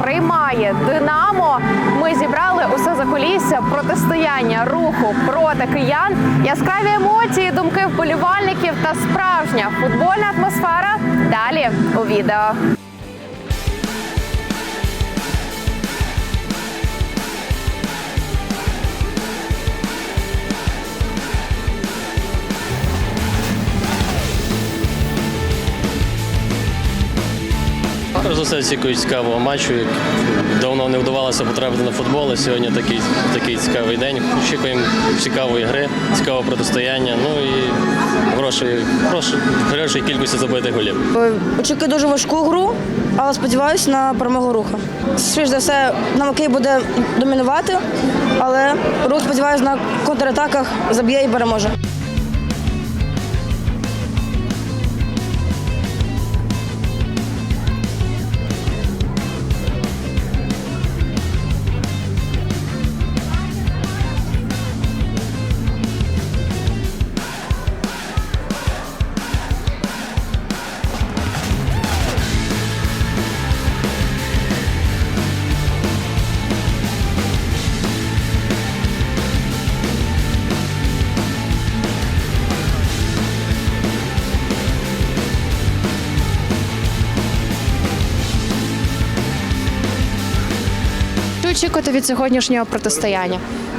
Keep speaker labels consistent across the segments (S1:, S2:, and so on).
S1: перемагає Динамо. Ми зібрали усе закулісся протистояння руху проти киян, яскраві емоції, думки вболівальників та справжня футбольна атмосфера. Далі у відео.
S2: Перш за все, очікую цікавого матчу. Давно не вдавалося потрапити на футбол, а сьогодні такий, такий цікавий день. Очікуємо цікавої гри, цікавого протистояння. Ну і грошей, грошей, грошей кількості забитих голів.
S3: Очікую дуже важку гру, але сподіваюся на перемогу руха. Швидше за все, нам Київ буде домінувати, але рух сподіваюся на контратаках заб'є і переможе.
S1: Очікуєте від сьогоднішнього протистояння?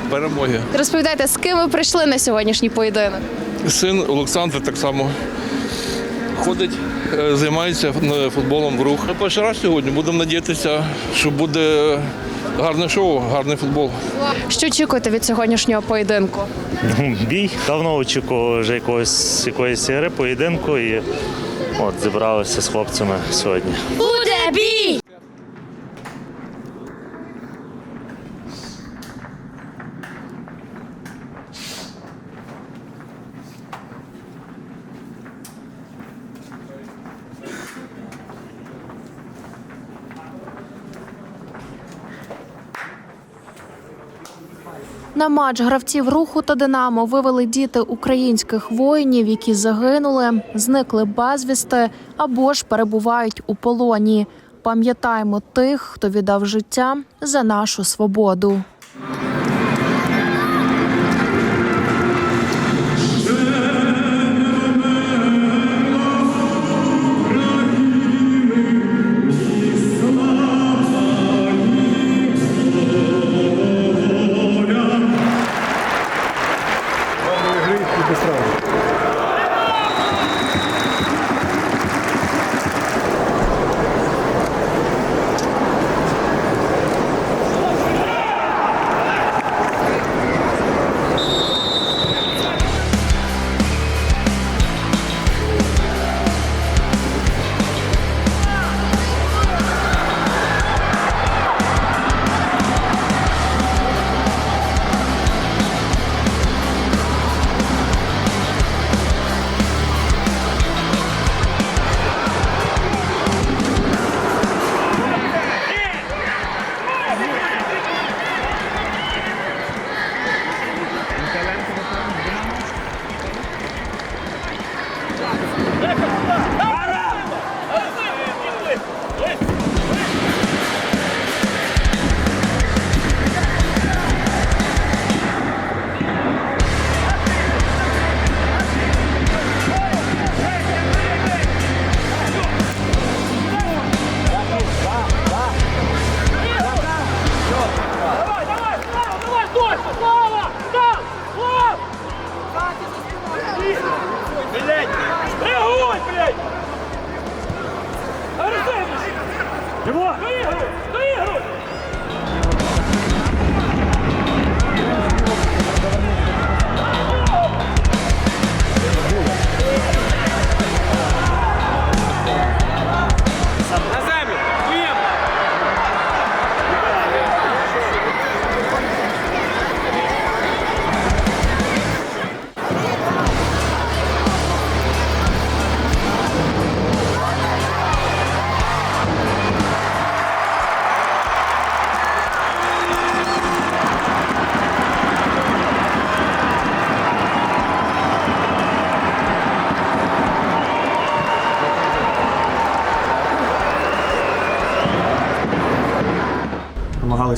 S4: перемоги.
S1: Розповідайте, з ким ви прийшли на сьогоднішній поєдинок?
S4: Син Олександр так само ходить, е, займається е, футболом в рух. Перший раз сьогодні будемо надіятися, що буде гарне шоу, гарний футбол.
S1: Що очікуєте від сьогоднішнього поєдинку?
S5: Ну, Бій давно очікував вже якогось якоїсь гри, поєдинку і от зібралися з хлопцями сьогодні.
S6: На матч гравців руху та Динамо вивели діти українських воїнів, які загинули, зникли безвісти або ж перебувають у полоні. Пам'ятаємо тих, хто віддав життя за нашу свободу.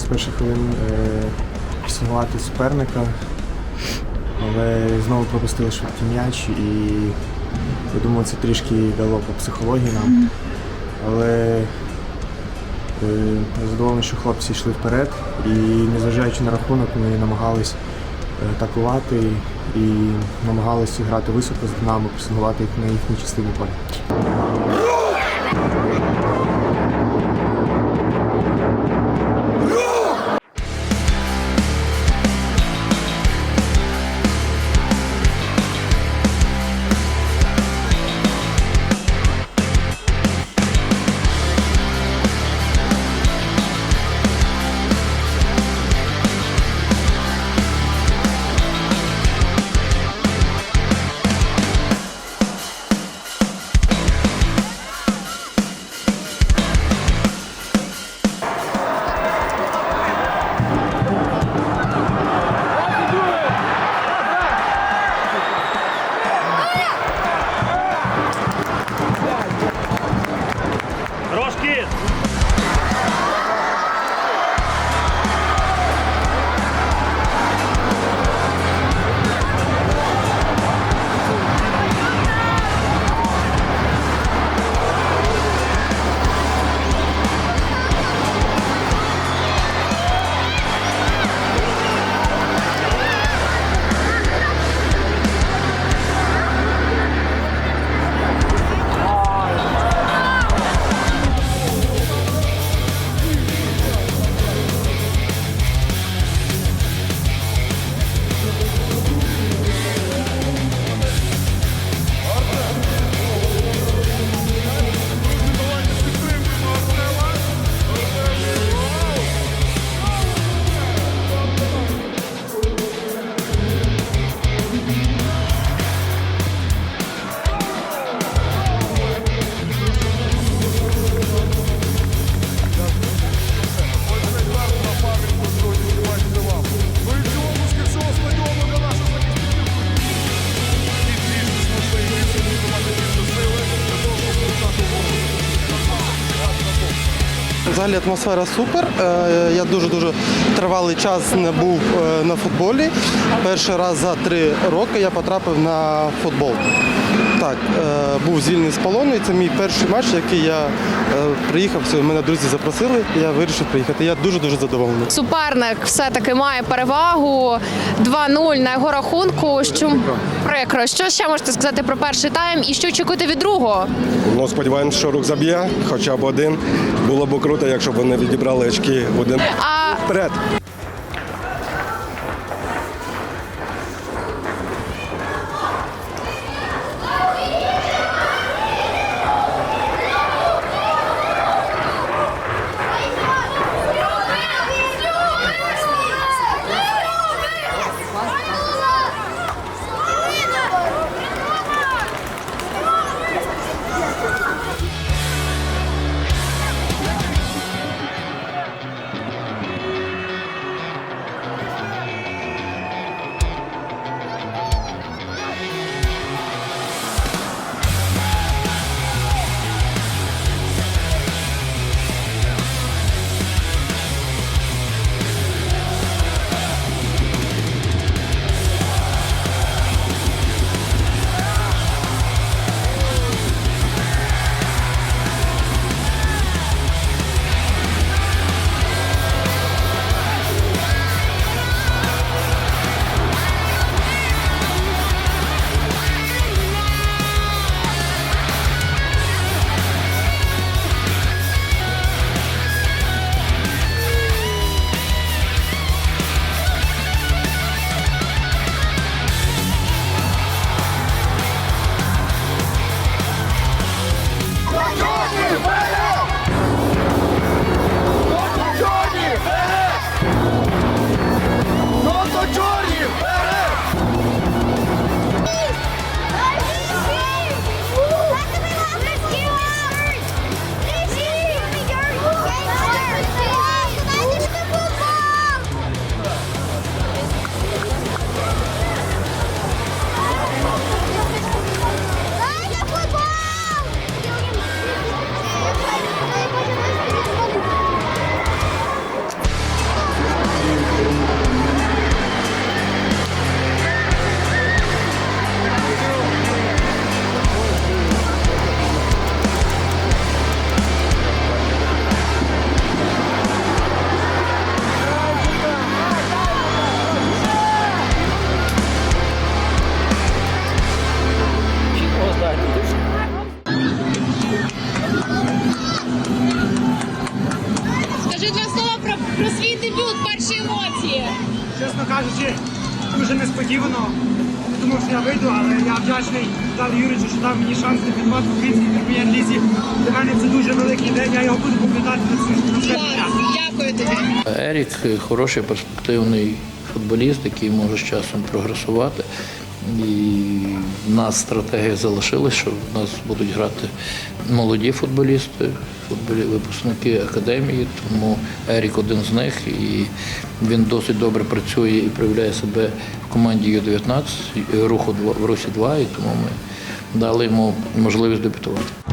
S7: Перших хвилин е, суперника, але знову пропустили швидкий м'яч і я думаю, це трішки дало по психології нам. Але е, я задоволений, що хлопці йшли вперед і незважаючи на рахунок, ми намагались е, атакувати і намагалися грати високо з Динамо, пресингувати їх на їхній частині поля.
S8: Взагалі атмосфера супер. Е, Я дуже-дуже тривалий час не був е, на футболі. Перший раз за три роки я потрапив на футбол. Так, е, був звільнений з полону, і це мій перший матч, який я е, приїхав. Все, мене друзі запросили, і я вирішив приїхати. Я дуже-дуже задоволений.
S3: Суперник все-таки має перевагу 2-0 на його рахунку. Що прикро. Що ще можете сказати про перший тайм і що очікуєте від другого?
S9: Ну, сподіваємось, що рух заб'є, хоча б один. Було б круто, якщо б вони відібрали очки один
S3: А
S9: вперед.
S10: Дав мені шанс дебютувати в українській прем'єр-лізі. Для мене це дуже великий день, я його буду пам'ятати на все життя.
S11: Ерік хороший перспективний футболіст, який може з часом прогресувати. І в нас стратегія залишилась, що в нас будуть грати молоді футболісти, футболі, випускники академії, тому Ерік один з них, і він досить добре працює і проявляє себе в команді Ю-19, руху два- в Русі 2, і тому ми дали йому можливість дебютувати.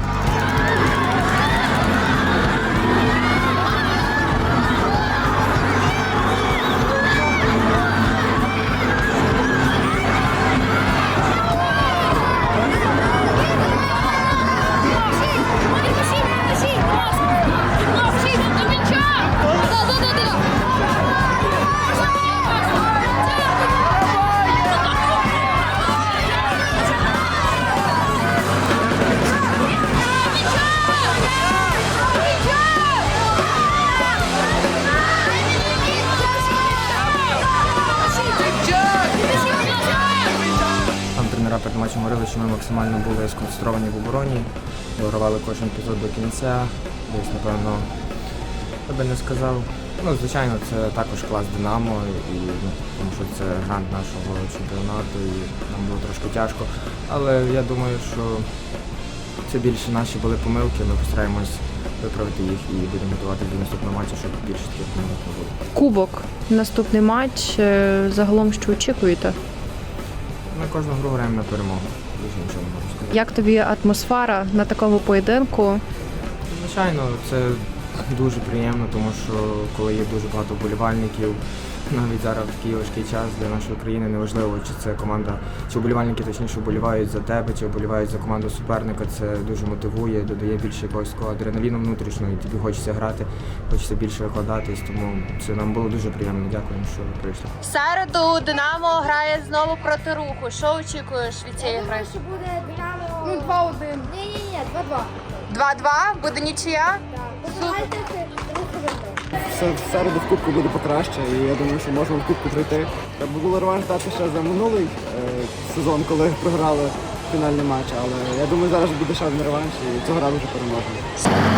S12: Перед що ми максимально були сконцентровані в обороні, вигравали кожен епізод до кінця. Десь, напевно, я би не сказав. Ну, звичайно, це також клас Динамо, і, ну, тому що це грант нашого чемпіонату, і нам було трошки тяжко. Але я думаю, що це більше наші були помилки, ми постараємось виправити їх і будемо готувати до наступного матчу, щоб більше таких помилок не було.
S1: Кубок. Наступний матч. Е, Загалом що очікуєте?
S12: Ми кожну гру граємо на перемогу. Нічого.
S1: Як тобі атмосфера на такому поєдинку?
S12: Звичайно, це дуже приємно, тому що коли є дуже багато вболівальників, навіть зараз в такий важкий час для нашої країни неважливо, чи це команда, чи вболівальники точніше вболівають за тебе, чи вболівають за команду суперника. Це дуже мотивує, додає більше якогось адреналіну внутрішнього, і тобі хочеться грати, хочеться більше викладатись. Тому це нам було дуже приємно. Дякуємо, що ви прийшли.
S1: В середу Динамо грає знову проти руху. Що очікуєш від цієї гри?
S13: що буде Динамо. Ну, 2-1. Ні, ні, ні, 2-2.
S1: 2-2, буде нічия.
S13: Давайте руку вибрати.
S12: В середу в кубку буде покраще, і я думаю, що можемо в кубку прийти. Треба було реванш дати ще за минулий е, сезон, коли програли фінальний матч, але я думаю, зараз буде ще один реванш і цього разу вже переможемо.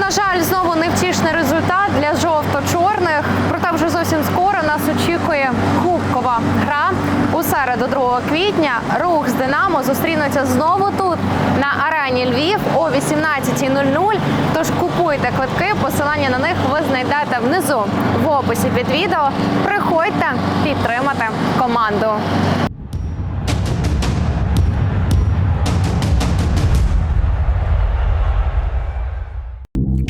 S1: На жаль, знову невтішний результат для жовто-чорних. Проте вже зовсім скоро нас очікує кубкова гра. У середу 2 квітня рух з Динамо зустрінуться знову тут на арені Львів о 18.00. Тож купуйте квитки. Посилання на них ви знайдете внизу в описі під відео. Приходьте підтримати команду.